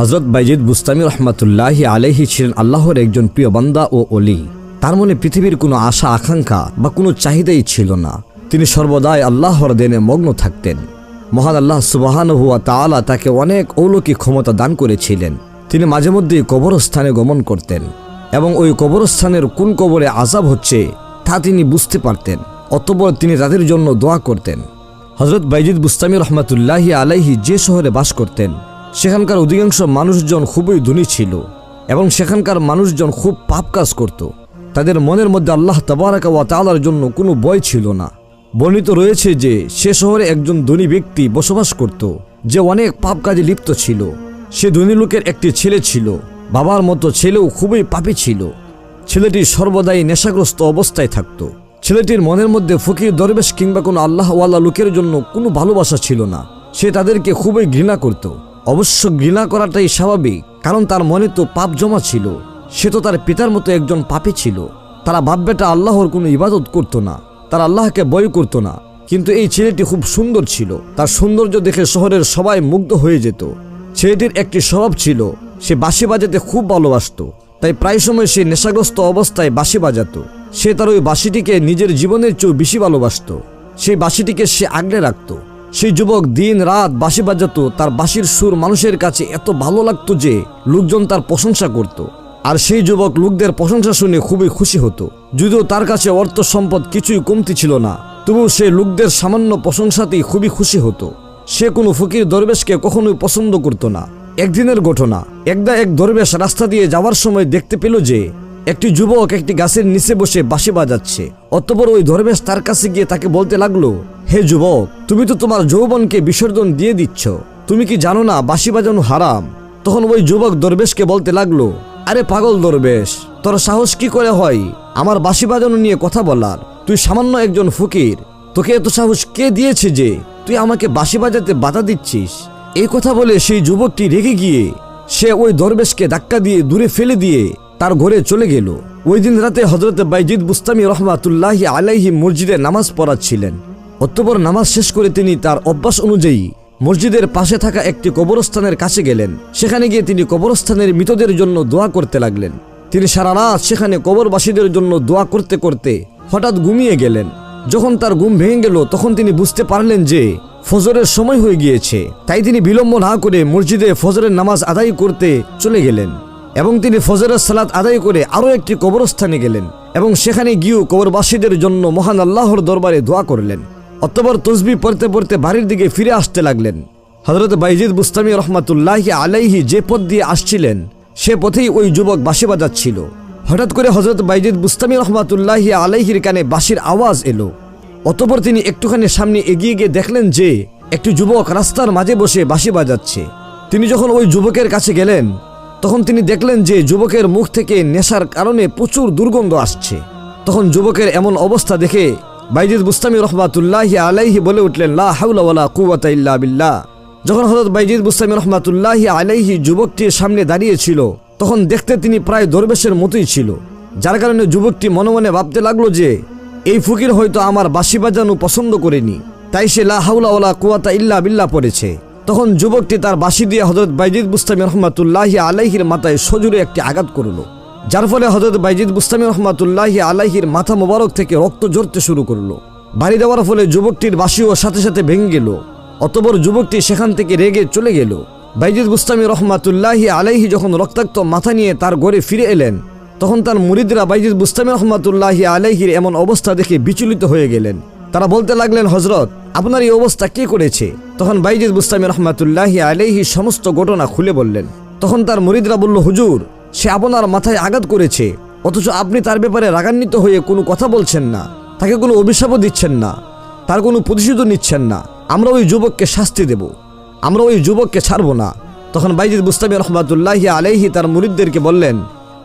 হজরত বাইজিদ বুস্তামি রহমাতুল্লাহ আলহি ছিলেন আল্লাহর একজন প্রিয় বান্দা ও অলি তার মনে পৃথিবীর কোনো আশা, আকাঙ্ক্ষা বা কোনো চাহিদাই ছিল না। তিনি সর্বদাই আল্লাহর দেনে মগ্ন থাকতেন। মহান আল্লাহ সুবাহান হুয়া তাআলা তাকে অনেক অলৌকিক ক্ষমতা দান করেছিলেন। তিনি মাঝে মধ্যেই কবরস্থানে গমন করতেন এবং ওই কবরস্থানের কোন কবরে আজাব হচ্ছে তা তিনি বুঝতে পারতেন, অতপর তিনি তাদের জন্য দোয়া করতেন। হজরত বাইজিদ বুস্তামি রহমাতুল্লাহি আলাইহি যে শহরে বাস করতেন সেখানকার অধিকাংশ মানুষজন খুবই ধনী ছিল এবং সেখানকার মানুষজন খুব পাপ কাজ করত। তাদের মনের মধ্যে আল্লাহ তাবারাকা ওয়া তালার জন্য কোনো ভয় ছিল না। বর্ণিত রয়েছে যে সে শহরে একজন ধনী ব্যক্তি বসবাস করত, যে অনেক পাপ কাজে লিপ্ত ছিল। সে ধনী লোকের একটি ছেলে ছিল, বাবার মতো ছেলেও খুবই পাপী ছিল। ছেলেটি সর্বদাই নেশাগ্রস্ত অবস্থায় থাকত। ছেলেটির মনের মধ্যে ফকির দরবেশ কিংবা কোনো আল্লাহওয়ালা লোকের জন্য কোনো ভালোবাসা ছিল না। সে তাদেরকে খুবই ঘৃণা করত। অবশ্য ঘৃণা করাটাই স্বাভাবিক, কারণ তার মনে তো পাপ জমা ছিল। সে তো তার পিতার মতো একজন পাপী ছিল। তারা বাপ বেটা আল্লাহর কোনো ইবাদত করত না, তার আল্লাহকে বয় করত না। কিন্তু এই ছেলেটি খুব সুন্দর ছিল। তার সৌন্দর্য দেখে শহরের সবাই মুগ্ধ হয়ে যেত। ছেলেটির একটি স্বভাব ছিল, সে বাঁশি বাজাতে খুব ভালোবাসতো। তাই প্রায় সময় সে নেশাগ্রস্ত অবস্থায় বাঁশি বাজাত। সে তার ওই বাঁশিটিকে নিজের জীবনের চেয়েও বেশি ভালোবাসতো। সেই বাঁশিটিকে সে আগলে রাখতো। সেই যুবক দিন রাত বাঁশি বাজাতো, তার বাঁশির সুর মানুষের কাছে এত ভালো লাগতো যে লোকজন তার প্রশংসা করত। আর সেই যুবক লোকদের প্রশংসা শুনে খুবই খুশি হতো। যদিও তার কাছে অর্থ সম্পদ কিছুই কমতি ছিল না তবু সে লোকদের সামান্য প্রশংসাতেই খুবই খুশি হতো। সে কোনো ফকির দরবেশকে কখনোই পছন্দ করতো না। একদিনের ঘটনা, একদা এক দরবেশ রাস্তা দিয়ে যাওয়ার সময় দেখতে পেল যে একটি যুবক একটি গাছের নিচে বসে বাঁশি বাজাচ্ছে। অতপর ওই দরবেশ তার কাছে গিয়ে তাকে বলতে লাগল, হে যুবক, তুমি তো তোমার যৌবনকে বিসর্জন দিয়ে দিচ্ছ। তুমি কি জানো না বাঁশি বাজানো হারাম? তখন ওই যুবক দরবেশকে বলতে লাগল, আরে পাগল দরবেশ তোর সাহস কি করে হয়? আমার বাঁশি বাজানো নিয়ে কথা বলার। তুই সামান্য একজন ফকির। তোকে এত সাহস কে দিয়েছে যে? তুই আমাকে বাঁশি বাজাতে বাধা দিচ্ছিস? এই কথা বলে সেই যুবকটি রেগে গিয়ে সে ওই দরবেশকে ধাক্কা দিয়ে দূরে ফেলে দিয়ে তার ঘরে চলে গেল। ওই দিন রাতে হজরত বাইজিদ বুস্তামি রহমাতুল্লাহি আলাইহি মসজিদে নামাজ পড়াচ্ছিলেন। অতঃপর নামাজ শেষ করে তিনি তার অভ্যাস অনুযায়ী মসজিদের পাশে থাকা একটি কবরস্থানের কাছে গেলেন। সেখানে গিয়ে তিনি কবরস্থানের মৃতদের জন্য দোয়া করতে লাগলেন। তিনি সারা রাত সেখানে কবরবাসীদের জন্য দোয়া করতে করতে হঠাৎ ঘুমিয়ে গেলেন। যখন তার ঘুম ভেঙে গেল, তখন তিনি বুঝতে পারলেন যে ফজরের সময় হয়ে গিয়েছে। তাই তিনি বিলম্ব না করে মসজিদে ফজরের নামাজ আদায় করতে চলে গেলেন। এবং তিনি ফজরের সালাত আদায় করে আরও একটি কবরস্থানে গেলেন এবং সেখানে গিয়েও কবরবাসীদের জন্য মহান আল্লাহর দরবারে দোয়া করলেন। অতবার তসবি পড়তে পড়তে বাড়ির দিকে ফিরে আসতে লাগলেন। হজরত বাইজিদ বুস্তামি রহমাতুল্লাহ আলাইহি যে পথ দিয়ে আসছিলেন, সে পথেই ওই যুবক বাঁশি বাজাচ্ছিল। হঠাৎ করে হজরত বাইজিদ বুস্তামি রহমাতুল্লাহ আলাইহির কানে বাঁশির আওয়াজ এলো। অতপর তিনি একটুখানি সামনে এগিয়ে গিয়ে দেখলেন যে, একটি যুবক রাস্তার মাঝে বসে বাঁশি বাজাচ্ছে। তিনি যখন ওই যুবকের কাছে গেলেন তখন তিনি দেখলেন যে যুবকের মুখ থেকে নেশার কারণে প্রচুর দুর্গন্ধ আসছে। তখন যুবকের এমন অবস্থা দেখে বাইজিদ বুস্তামি রহমাতুল্লাহি আলাইহি বলে উঠলেন, লা হাউলা কুওয়াতা ইল্লা বিল্লাহ। যখন হযরত বাইজিদ বুস্তামি রহমাতুল্লাহি আলাইহি যুবকটির সামনে দাঁড়িয়েছিল তখন দেখতে তিনি প্রায় দরবেশের মতোই ছিল। যার কারণে যুবকটি মনে মনে ভাবতে লাগল যে, এই ফকির হয়তো আমার বাঁশি বাজানো পছন্দ করেনি, তাই সে লা হাউলা ওয়ালা কুওয়াতা ইল্লা বিল্লাহ পড়েছে। তখন যুবকটি তার বাঁশি দিয়ে হজরত বাইজিদ বুস্তামি রহমাতুল্লাহি আলাইহির মাথায় সজুরে একটি আঘাত করল। যার ফলে হজরত বাইজিদ বুস্তামি রহমাতুল্লাহি আলাইহির মাথা মোবারক থেকে রক্ত ঝরতে শুরু করল। বাড়ি দেওয়ার ফলে যুবকটির বাঁশিও সাথে সাথে ভেঙে গেল। অতবর যুবকটি সেখান থেকে রেগে চলে গেল। বাইজিদ বুস্তামি রহমাতুল্লাহি আলাইহি যখন রক্তাক্ত মাথা নিয়ে তার ঘরে ফিরে এলেন, তখন তার মুরিদরা বাইজিদ বুস্তামি রহমাতুল্লাহি আলাইহির এমন অবস্থা দেখে বিচলিত হয়ে গেলেন। তারা বলতে লাগলেন হজরত আপনার এই অবস্থা কে করেছে? তখন বাইজিদ বুস্তামি রহমাতুল্লাহি আলাইহি সমস্ত ঘটনা খুলে বললেন, তখন তার মরিদরা বলল, হুজুর, সে আপনার মাথায় আঘাত করেছে, অথচ আপনি তার ব্যাপারে রাগান্বিত হয়ে কোনো কথা বলছেন না, তাকে কোনো অভিশাপও দিচ্ছেন না, তার কোনো প্রতিশোধও নিচ্ছেন না, আমরা ওই যুবককে শাস্তি দেব, আমরা ওই যুবককে ছাড়বো না তখন বাইজিদ বুস্তামি রহমাতুল্লাহি আলাইহি তার মুরিদদেরকে বললেন,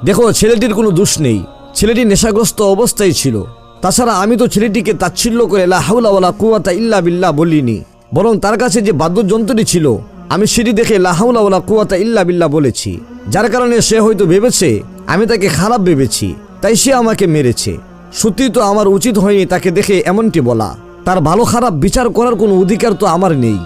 দেখো, ছেলেটির কোনো দোষ নেই, ছেলেটি নেশাগ্রস্ত অবস্থায় ছিল তাছাড়া আমি তো ছেলেটিকে তাচ্ছিল্য করে লা কুয়াতা ইল্লা বিল্লা বলিনি, বরং তার কাছে যে বাদ্যযন্ত্রটি ছিল, আমি সেটি দেখে লা কুয়াতা ইল্লা বিল্লা বলেছি। যার কারণে সে হয়তো ভেবেছে, আমি তাকে খারাপ ভেবেছি, তাই সে আমাকে মেরেছে। সত্যি তো আমার উচিত হয়নি তাকে দেখে এমনটি বলা। তার ভালো খারাপ বিচার করার কোনো অধিকার তো আমার নেই।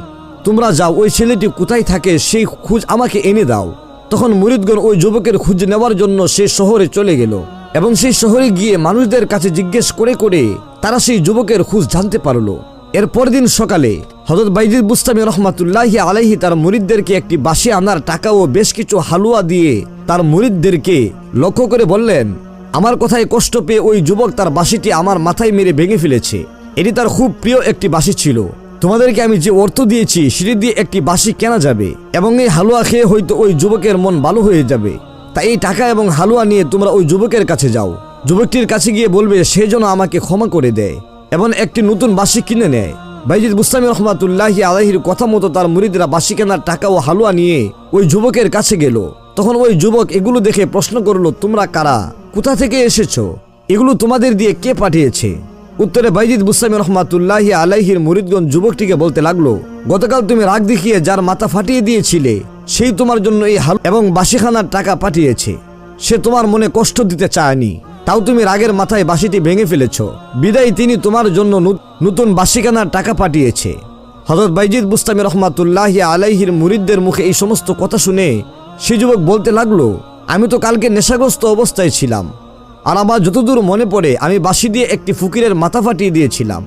তোমরা যাও, ওই ছেলেটি কোথায় থাকে, সেই খোঁজ আমাকে এনে দাও। তখন মুরিদগণ ওই যুবকের খোঁজ নেওয়ার জন্য সে শহরে চলে গেল। এবং সেই শহরে গিয়ে মানুষদের কাছে জিজ্ঞেস করে করে তারা সেই যুবকের খোঁজ জানতে পারল। এর পরদিন সকালে হজরত বাইজিদ বুস্তামি রহমাতুল্লাহি আলাইহি তার মুরিদদেরকে একটি বাসে আনার টাকা ও বেশ কিছু হালুয়া দিয়ে তার মুরিদদেরকে লক্ষ্য করে বললেন, আমার কথায় কষ্ট পেয়ে ওই যুবক তার বাসিটি আমার মাথায় মেরে ভেঙে ফেলেছে। এটি তার খুব প্রিয় একটি বাসি ছিল। তোমাদেরকে আমি যে অর্থ দিয়েছি, সেটি দিয়ে একটি বাসি কেনা যাবে এবং এই হালুয়া খেয়ে হয়তো ওই যুবকের মন ভালো হয়ে যাবে। তাই এই টাকা এবং হালুয়া নিয়ে তোমরা ওই যুবকের কাছে যাও। যুবকটির কাছে গিয়ে বলবে, সে যেন আমাকে ক্ষমা করে দেয় এবং একটি নতুন বাসি কিনে নেয়। বাইজিদ মুস্তামি রহমাতুল্লাহি আলাহির কথা মতো তার মুরিদরা বাসি কেনার টাকা ও হালুয়া নিয়ে ওই যুবকের কাছে গেল। তখন ওই যুবক এগুলো দেখে প্রশ্ন করল, তোমরা কারা? কোথা থেকে এসেছ? এগুলো তোমাদের দিয়ে কে পাঠিয়েছে? উত্তরে বাইজিদ মুস্তামি রহমাতুল্লাহি আলাইহির মুরিদগঞ্জ যুবকটিকে বলতে লাগল, গতকাল তুমি রাগ দেখিয়ে যার মাথা ফাটিয়ে দিয়েছিলে সেই তোমার জন্য এই হাল এবং বাসিখানার টাকা পাঠিয়েছে। সে তোমার মনে কষ্ট দিতে চায়নি। তাও তুমি রাগের মাথায় বাসিটি ভেঙে ফেলেছ। বিদায় তিনি তোমার জন্য নতুন বাসিখানার টাকা পাঠিয়েছে। হজরত বাইজিদ বুস্তামি রহমাতুল্লাহ আলাইহির মুরিদদের মুখে এই সমস্ত কথা শুনে সে যুবক বলতে লাগল, আমি তো কালকে নেশাগ্রস্ত অবস্থায় ছিলাম। আর আমার যতদূর মনে পড়ে, আমি বাঁশি দিয়ে একটি ফকিরের মাথা ফাটিয়ে দিয়েছিলাম।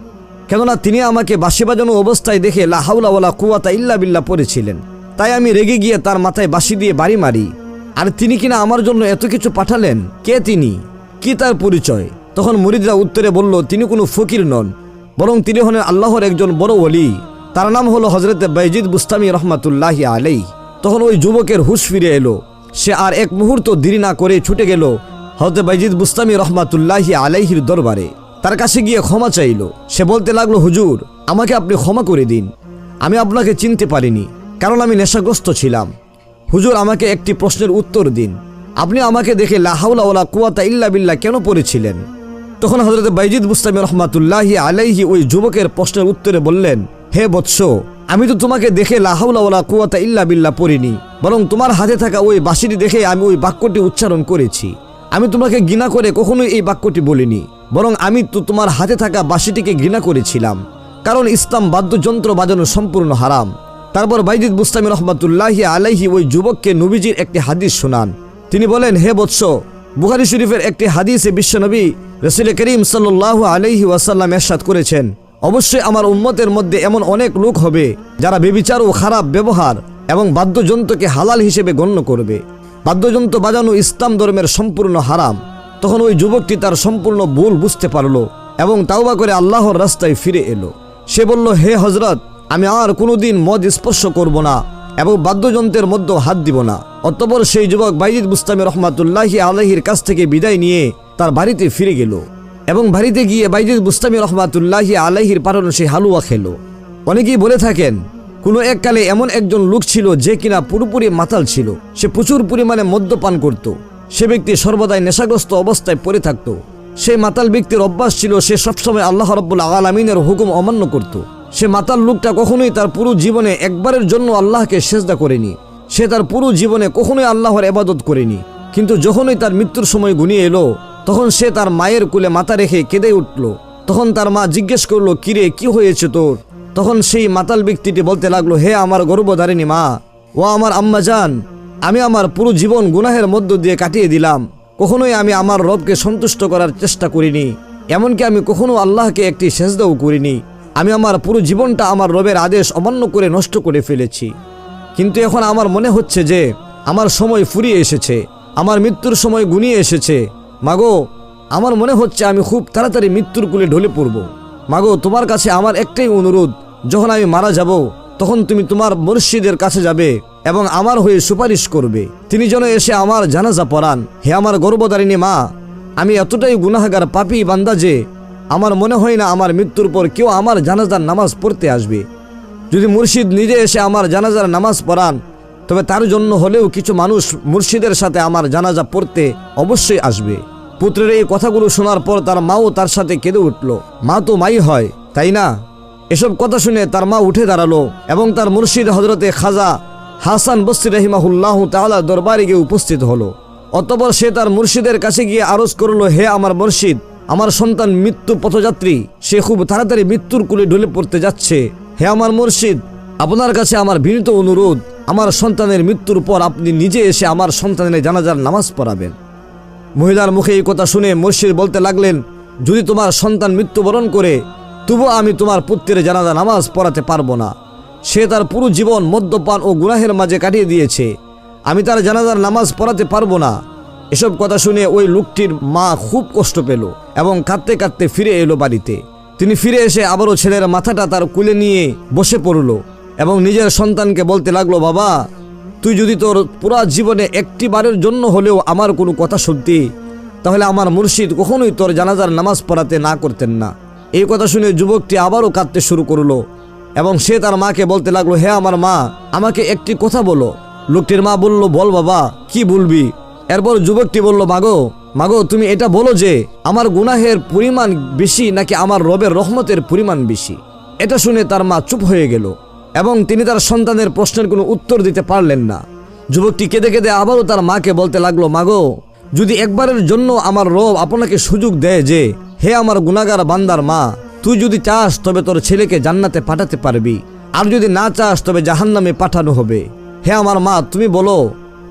কেননা তিনি আমাকে বাঁশি বাজানো অবস্থায় দেখে লাহাউলা কুয়াতা ইল্লা বিল্লা পড়েছিলেন। তাই আমি রেগে গিয়ে তার মাথায় বাঁশি দিয়ে বাড়ি মারি। আর তিনি কিনা আমার জন্য এত কিছু পাঠালেন? কে তিনি? কি তার পরিচয়? তখন মুরিদরা উত্তরে বলল, তিনি কোনো ফকির নন, বরং তিনি হলেন আল্লাহর একজন বড় ওলি। তার নাম হলো হজরত বাইজিদ বুস্তামি রহমাতুল্লাহ আলাই তখন ওই যুবকের হুশ ফিরে এলো। সে আর এক মুহূর্ত দেরি না করে ছুটে গেল হজরত বাইজিদ বুস্তামি রহমাতুল্লাহ আলাইহির দরবারে। তার কাছে গিয়ে ক্ষমা চাইল। সে বলতে লাগল, হুজুর, আমাকে আপনি ক্ষমা করে দিন। আমি আপনাকে চিনতে পারিনি। কারণ আমি নেশাগ্রস্ত ছিলাম। হুজুর, আমাকে একটি প্রশ্নের উত্তর দিন। আপনি আমাকে দেখে লাহাউলা ওলা কুয়াতা ইল্লা বিল্লা কেন পড়েছিলেন? তখন হজরত বাইজিদ মুস্তামি রহমাতুল্লাহ আলাইহি ওই যুবকের প্রশ্নের উত্তরে বললেন, হে বৎস, আমি তো তোমাকে দেখে লাহাউলা ওলা কুয়াতা ইল্লা বিল্লা পড়িনি, বরং তোমার হাতে থাকা ওই বাঁশিটি দেখে আমি ওই বাক্যটি উচ্চারণ করেছি। আমি তোমাকে ঘৃণা করে কখনোই এই বাক্যটি বলিনি, বরং আমি তো তোমার হাতে থাকা বাঁশিটিকে ঘৃণা করেছিলাম, কারণ ইসলাম বাদ্যযন্ত্র বাজানো সম্পূর্ণ হারাম। তারপর বাইজিদ মুস্তামি রহমাতুল্লাহ আলাইহি ওই যুবককে নবীজির একটি হাদিস শোনান। তিনি বলেন, হে বৎস, বুখারি শরীফের একটি হাদিসে বিশ্বনবী রসুল করিম সাল্লাহ আলাইহি ওয়াসাল্লাম এরশাদ করেছেন, অবশ্যই আমার উম্মতের মধ্যে এমন অনেক লোক হবে যারা বেবিচার ও খারাপ ব্যবহার এবং বাদ্যযন্ত্রকে হালাল হিসেবে গণ্য করবে। বাদ্যযন্ত্র বাজানো ইসলাম ধর্মের সম্পূর্ণ হারাম। তখন ওই যুবকটি তার সম্পূর্ণ ভুল বুঝতে পারল এবং তাওবা করে আল্লাহর রাস্তায় ফিরে এলো। সে বলল, হে হজরত আমি আর কোনোদিন মদ স্পর্শ করব না এবং বাদ্যযন্ত্রের মধ্যে হাত দিব না। অতপর সেই যুবক বাইজিদ মুস্তামি রহমাতুল্লাহি আলহির কাছ থেকে বিদায় নিয়ে তার বাড়িতে ফিরে গেল এবং বাড়িতে গিয়ে বাইজিদ মুস্তামি রহমাতুল্লাহি আলহির পাঠানো সেই হালুয়া খেলো। অনেকেই বলে থাকেন, কোনো এককালে এমন একজন লোক ছিল যে কিনা পুরোপুরি মাতাল ছিল। সে প্রচুর পরিমাণে মদ্যপান করত। সে ব্যক্তি সর্বদাই নেশাগ্রস্ত অবস্থায় পড়ে থাকত। সেই মাতাল ব্যক্তির অভ্যাস ছিল সে সবসময় আল্লাহ রব্বুল আলমিনের হুকুম অমান্য করত। সে মাতাল লোকটা কখনোই তার পুরো জীবনে একবারের জন্য আল্লাহকে সেজদা করেনি। সে তার পুরো জীবনে কখনোই আল্লাহর এবাদত করেনি। কিন্তু যখনই তার মৃত্যুর সময় গুনিয়ে এলো, তখন সে তার মায়ের কুলে মাথা রেখে কেঁদে উঠল। তখন তার মা জিজ্ঞেস করল, কিরে, কি হয়েছে তোর? তখন সেই মাতাল ব্যক্তিটি বলতে লাগল, হে আমার গর্ভধারিণী মা, ও আমার আম্মা যান আমি আমার পুরো জীবন গুনাহের মধ্য দিয়ে কাটিয়ে দিলাম। কখনোই আমি আমার রবকে সন্তুষ্ট করার চেষ্টা করিনি। এমনকি আমি কখনো আল্লাহকে একটি সেজদাও করিনি। আমি আমার পুরো জীবনটা আমার রবের আদেশ অমান্য করে নষ্ট করে ফেলেছি। কিন্তু এখন আমার মনে হচ্ছে যে আমার সময় ফুরিয়ে এসেছে, আমার মৃত্যুর সময় গুনিয়ে এসেছে। মাগো, আমার মনে হচ্ছে আমি খুব তাড়াতাড়ি মৃত্যুর কুলে ঢলে পড়ব। মাগো, তোমার কাছে আমার একটাই অনুরোধ, যখন আমি মারা যাব, তখন তুমি তোমার মুর্শিদের কাছে যাবে এবং আমার হয়ে সুপারিশ করবে। তিনি যেন এসে আমার জানাজা পড়ান। হে আমার গর্ভধারিণী মা, আমি এতটাই গুনাহগার পাপি বান্দা যে আমার মনে হয় না আমার মৃত্যুর পর কেউ আমার জানাজার নামাজ পড়তে আসবে। যদি মুর্শিদ নিজে এসে আমার জানাজার নামাজ পড়ান, তবে তার জন্য হলেও কিছু মানুষ মুর্শিদের সাথে আমার জানাজা পড়তে অবশ্যই আসবে। পুত্রের এই কথাগুলো শোনার পর তার মাও তার সাথে কেঁদে উঠল। মা তো মাই হয়, তাই না? এসব কথা শুনে তার মা উঠে দাঁড়াল এবং তার মুর্শিদ হজরতে খাজা হাসান বস্তি রহিমাহুল্লাহ তাআলা দরবারে গিয়ে উপস্থিত হলো। অতপর সে তার মুর্শিদের কাছে গিয়ে আরজ করল, হে আমার মুর্শিদ আমার সন্তান মৃত্যু পথযাত্রী, সে খুব তাড়াতাড়ি মৃত্যুর কুলে ঢলে পড়তে যাচ্ছে। হে আমার মুর্শিদ, আপনার কাছে আমার বিনীত অনুরোধ, আমার সন্তানের মৃত্যুর পর আপনি নিজে এসে আমার সন্তানের জানাজার নামাজ পড়াবেন। মহিলার মুখে এই কথা শুনে মসজিদ বলতে লাগলেন, যদি তোমার সন্তান মৃত্যুবরণ করে তবু আমি তোমার পুত্রের জানাজা নামাজ পড়াতে পারব না। সে তার পুরো জীবন মদ্যপান ও গুনাহের মাঝে কাটিয়ে দিয়েছে। আমি তার জানাজার নামাজ পড়াতে পারব না। এসব কথা শুনে ওই লোকটির মা খুব কষ্ট পেল এবং কাঁদতে কাঁদতে ফিরে এলো বাড়িতে। তিনি ফিরে এসে আবারও ছেলের মাথাটা তার কুলে নিয়ে বসে পড়ল এবং নিজের সন্তানকে বলতে লাগল, বাবা, তুই যদি তোর পুরা জীবনে একটি বারের জন্য হলেও আমার কোনো কথা শুনতি, তাহলে আমার মুর্শিদ কখনোই তোর জানাজার নামাজ পড়াতে না করতেন না। এই কথা শুনে যুবকটি আবারও কাঁদতে শুরু করল এবং সে তার মাকে বলতে লাগল, হে আমার মা, আমাকে একটি কথা বলো। লোকটির মা বলল, বল বাবা, কি বলবি? এরপর যুবকটি বলল, মাগো মাগো, তুমি এটা বলো যে, আমার গুনাহের পরিমাণ বেশি নাকি আমার রবের রহমতের পরিমাণ বেশি? এটা শুনে তার মা চুপ হয়ে গেল এবং তিনি তার সন্তানের প্রশ্নের কোনো উত্তর দিতে পারলেন না। যুবকটি কেঁদে কেঁদে আবারও তার মাকে বলতে লাগল, মাগো, যদি একবারের জন্য আমার রব আপনাকে সুযোগ দেয় যে, হে আমার গুনাগার বান্দার মা, তুই যদি চাস তবে তোর ছেলেকে জান্নাতে পাঠাতে পারবি, আর যদি না চাস তবে জাহান্নামে পাঠানো হবে। হে আমার মা, তুমি বলো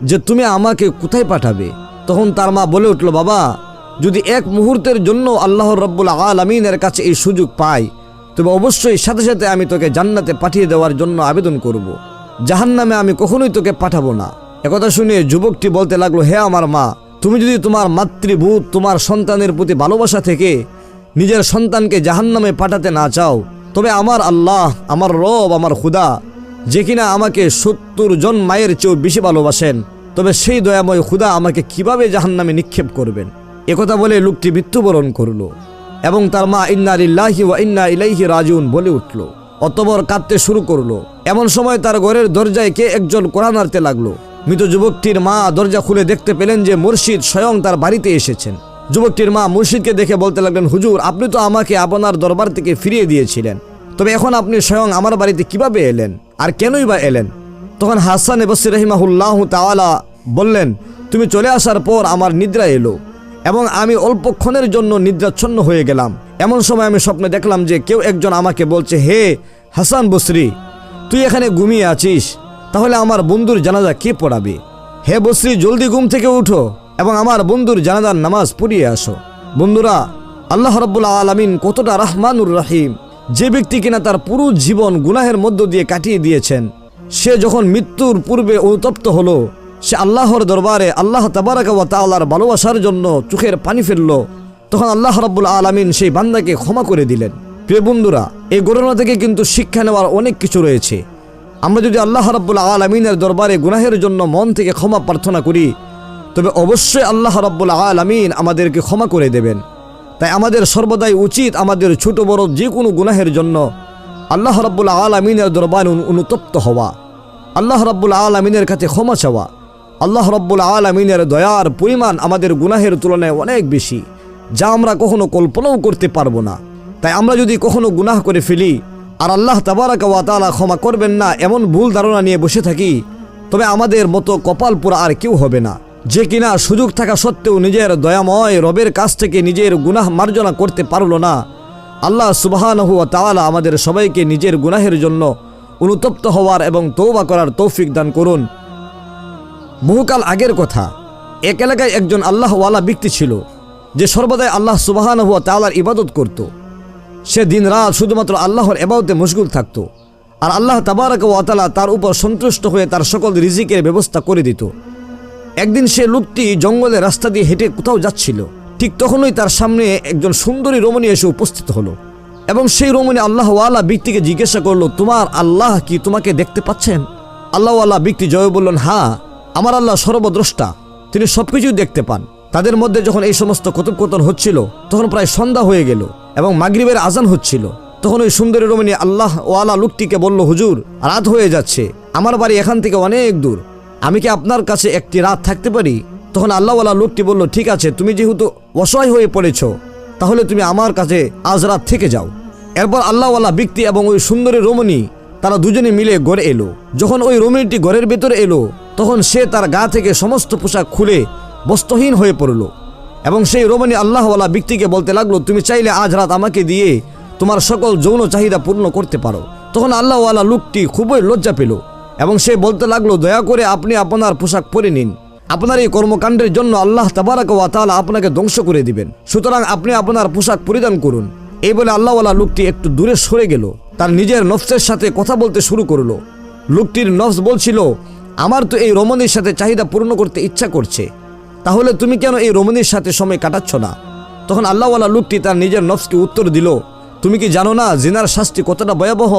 যে তুমি আমাকে কোথায় পাঠাবে তখন তার মা বলে উঠল, বাবা, যদি এক মুহূর্তের জন্য আল্লাহর রব্বুল আলমিনের কাছে এই সুযোগ পাই, তবে অবশ্যই সাথে সাথে আমি তোকে জান্নাতে পাঠিয়ে দেওয়ার জন্য আবেদন করব। জাহান্নামে আমি কখনোই তোকে পাঠাবো না একথা শুনে যুবকটি বলতে লাগল, হে আমার মা, তুমি যদি তোমার মাতৃভূত, তোমার সন্তানের প্রতি ভালোবাসা থেকে নিজের সন্তানকে জাহান্নামে পাঠাতে না চাও, তবে আমার আল্লাহ, আমার রব, আমার খুদা যে কিনা আমাকে সত্তর জন মায়ের চেয়েও বেশি ভালোবাসেন, তবে সেই দয়াময় খুদা আমাকে কীভাবে জাহান্নামে নিক্ষেপ করবেন? একথা বলে লোকটি মৃত্যুবরণ করল এবং তার মা ইন্না লিল্লাহি ওয়া ইন্না ইলাইহি রাজিউন বলে উঠল। অতবর কাঁদতে শুরু করল। এমন সময় তার ঘরের দরজায় কে একজন কোরআন আনতে লাগল। মৃত যুবকটির মা দরজা খুলে দেখতে পেলেন যে মুর্শিদ স্বয়ং তার বাড়িতে এসেছেন। যুবকটির মা মুর্শিদকে দেখে বলতে লাগলেন, হুজুর, আপনি তো আমাকে আপনার দরবার থেকে ফিরিয়ে দিয়েছিলেন। তবে এখন আপনি স্বয়ং আমার বাড়িতে কীভাবে এলেন? আর কেনই বা এলেন? তখন হাসান এবসির রহিমাহুল্লাহ তাওয়ালা বললেন, তুমি চলে আসার পর আমার নিদ্রা এলো এবং আমি অল্পক্ষণের জন্য নিদ্রাচ্ছন্ন হয়ে গেলাম। এমন সময় আমি স্বপ্নে দেখলাম যে কেউ একজন আমাকে বলছে, হে হাসান বসরি, তুই এখানে ঘুমিয়ে আছিস? তাহলে আমার বন্ধুর জানাজা কে পড়াবে? হে বসরি, জলদি ঘুম থেকে উঠো এবং আমার বন্ধুর জানাজার নামাজ পড়িয়ে আসো। বন্ধুরা, আল্লাহ রব্বুল্লা আলমিন কতটা রহমানুর রহিম। যে ব্যক্তি কিনা তার পুরো জীবন গুনাহের মধ্য দিয়ে কাটিয়ে দিয়েছেন, সে যখন মৃত্যুর পূর্বে অনুতপ্ত হলো, সে আল্লাহর দরবারে আল্লাহ তাবারাকা তাআলার ভালোবাসার জন্য চোখের পানি ফেলল, তখন আল্লাহ রাব্বুল আলামিন সেই বান্দাকে ক্ষমা করে দিলেন। প্রিয় বন্ধুরা, এই ঘটনা থেকে কিন্তু শিক্ষা নেওয়ার অনেক কিছু রয়েছে। আমরা যদি আল্লাহ রাব্বুল আলমিনের দরবারে গুনাহের জন্য মন থেকে ক্ষমা প্রার্থনা করি, তবে অবশ্যই আল্লাহ রাব্বুল আলমিন আমাদেরকে ক্ষমা করে দেবেন। তাই আমাদের সর্বদাই উচিত আমাদের ছোট বড় যে কোনো গুনাহের জন্য আল্লাহ রাব্বুল আলমিনের দরবারে অনু- অনুতপ্ত হওয়া। আল্লাহ রাব্বুল আলমিনের কাছে ক্ষমা চাওয়া। আল্লাহ রব্বুল আলমিনের দয়ার পরিমাণ আমাদের গুনাহের তুলনায় অনেক বেশি, যা আমরা কখনো কল্পনাও করতে পারব না। তাই আমরা যদি কখনো গুনাহ করে ফেলি আর আল্লাহ তাবারাকা তাআলা ক্ষমা করবেন না, এমন ভুল ধারণা নিয়ে বসে থাকি, তবে আমাদের মতো কপাল পুরা আর কেউ হবে না। যে কিনা সুযোগ থাকা সত্ত্বেও নিজের দয়াময় রবের কাছ থেকে নিজের গুনাহ মার্জনা করতে পারল না। আল্লাহ সুবাহানহু ওয়া তাআলা আমাদের সবাইকে নিজের গুনাহের জন্য অনুতপ্ত হওয়ার এবং তৌবা করার তৌফিক দান করুন। বহুকাল আগের কথা, এক এলাকায় একজন আল্লাহওয়ালা ব্যক্তি ছিল, যে সর্বদাই আল্লাহ সুবাহান হুয়া তালার ইবাদত করত। সে দিন রাত শুধুমাত্র আল্লাহর এবাদতে মশগুল থাকত আর আল্লাহ তাবারক ওয়াতালা তার উপর সন্তুষ্ট হয়ে তার সকল রিজিকের ব্যবস্থা করে দিত। একদিন সে লোকটি জঙ্গলে রাস্তা দিয়ে হেঁটে কোথাও যাচ্ছিল। ঠিক তখনই তার সামনে একজন সুন্দরী রমণী এসে উপস্থিত হলো এবং সেই রমণী আল্লাহওয়ালা ব্যক্তিকে জিজ্ঞাসা করল, তোমার আল্লাহ কি তোমাকে দেখতে পাচ্ছেন? আল্লাহওয়ালা ব্যক্তি জয় বললেন হ্যাঁ আমার আল্লাহ সর্বদ্রষ্টা। তিনি সবকিছুই দেখতে পান। তাদের মধ্যে যখন এই সমস্ত কথোপকথন হচ্ছিল, তখন প্রায় সন্ধ্যা হয়ে গেল এবং মাগরিবের আজান হচ্ছিল। তখন ওই সুন্দরী রমণী আল্লাহ ওয়ালা লোকটিকে বলল, হুজুর, রাত হয়ে যাচ্ছে। আমার বাড়ি এখান থেকে অনেক দূর। আমি কি আপনার কাছে একটি রাত থাকতে পারি? তখন আল্লাহওয়ালা লোকটি বলল, ঠিক আছে, তুমি যেহেতু অসহায় হয়ে পড়েছ, তাহলে তুমি আমার কাছে আজ রাত থেকে যাও। এরপর আল্লাহওয়ালা ব্যক্তি এবং ওই সুন্দরী রমণী, তারা দুজনে মিলে গড়ে এলো। যখন ওই রমণীটি ঘরের ভেতরে এলো, তখন সে তার গা থেকে সমস্ত পোশাক খুলে বস্ত্রহীন হয়ে পড়ল এবং সেই রমণী আল্লাহওয়ালা ব্যক্তিকে বলতে লাগল, তুমি চাইলে আজ রাত আমাকে দিয়ে তোমার সকল যৌন চাহিদা পূর্ণ করতে পারো। তখন আল্লাহওয়ালা লোকটি খুবই লজ্জা পেল। এবং সে বলতে লাগল, দয়া করে আপনি আপনার পোশাক পরে নিন। আপনার এই কর্মকাণ্ডের জন্য আল্লাহ তাবারাক ওয়া তাআলা আপনাকে ধ্বংস করে দিবেন। সুতরাং আপনি আপনার পোশাক পরিধান করুন। এই বলে আল্লাহওয়ালা লোকটি একটু দূরে সরে গেল। তার নিজের নফসের সাথে কথা বলতে শুরু করল। লোকটির নফস বলছিল, আমার তো এই রমণীর সাথে চাহিদা পূর্ণ করতে ইচ্ছা করছে। তাহলে তুমি কেন এই রমণীর সাথে সময় কাটাচ্ছ না? তখন আল্লাহওয়ালা লোকটি তার নিজের নফসকে উত্তর দিল, তুমি কি জানো না জিনার শাস্তি কতটা ভয়াবহ?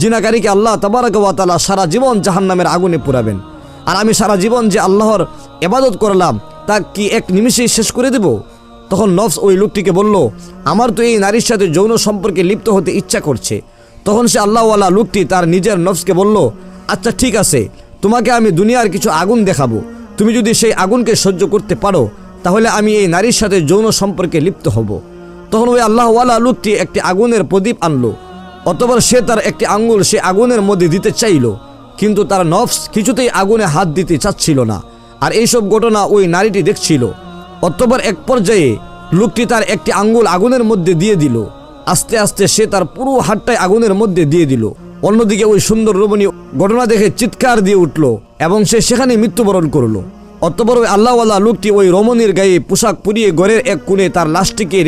জিনাকারীকে আল্লাহ তাবারাকালা সারা জীবন জাহান্নামের আগুনে পুরাবেন। আর আমি সারা জীবন যে আল্লাহর এবাদত করলাম, তা কি এক নিমিষেই শেষ করে দেব? তখন নফস ওই লোকটিকে বলল, আমার তো এই নারীর সাথে যৌন সম্পর্কে লিপ্ত হতে ইচ্ছা করছে। তখন সে আল্লাহওয়ালা লোকটি তার নিজের নফসকে বলল আচ্ছা ঠিক আছে, তোমাকে আমি দুনিয়ার কিছু আগুন দেখাবো। তুমি যদি সেই আগুনকে সহ্য করতে পারো, তাহলে আমি এই নারীর সাথে যৌন সম্পর্কে লিপ্ত হব। তখন ওই আল্লাহওয়ালা লোকটি একটি আগুনের প্রদীপ আনলো। অতবার সে তার একটি আঙ্গুল সে আগুনের মধ্যে দিতে চাইল, কিন্তু তার নফস কিছুতেই আগুনে হাত দিতে চাচ্ছিল না, আর এইসব ঘটনা ওই নারীটি দেখছিল। অতবার এক পর্যায়ে লোকটি তার একটি আঙ্গুল আগুনের মধ্যে দিয়ে দিল, আস্তে আস্তে সে তার পুরো হাতটাই আগুনের মধ্যে দিয়ে দিল। অন্যদিকে ওই সুন্দর রমণী ঘটনা দেখে চিৎকার দিয়ে উঠল এবং সে সেখানে মৃত্যুবরণ করল। অতপর ওই আল্লাহওয়ালা লোকটি ওই রমণীর গায়ে পোশাক পুড়িয়ে ঘরের এক কোণে তার লাশটিকে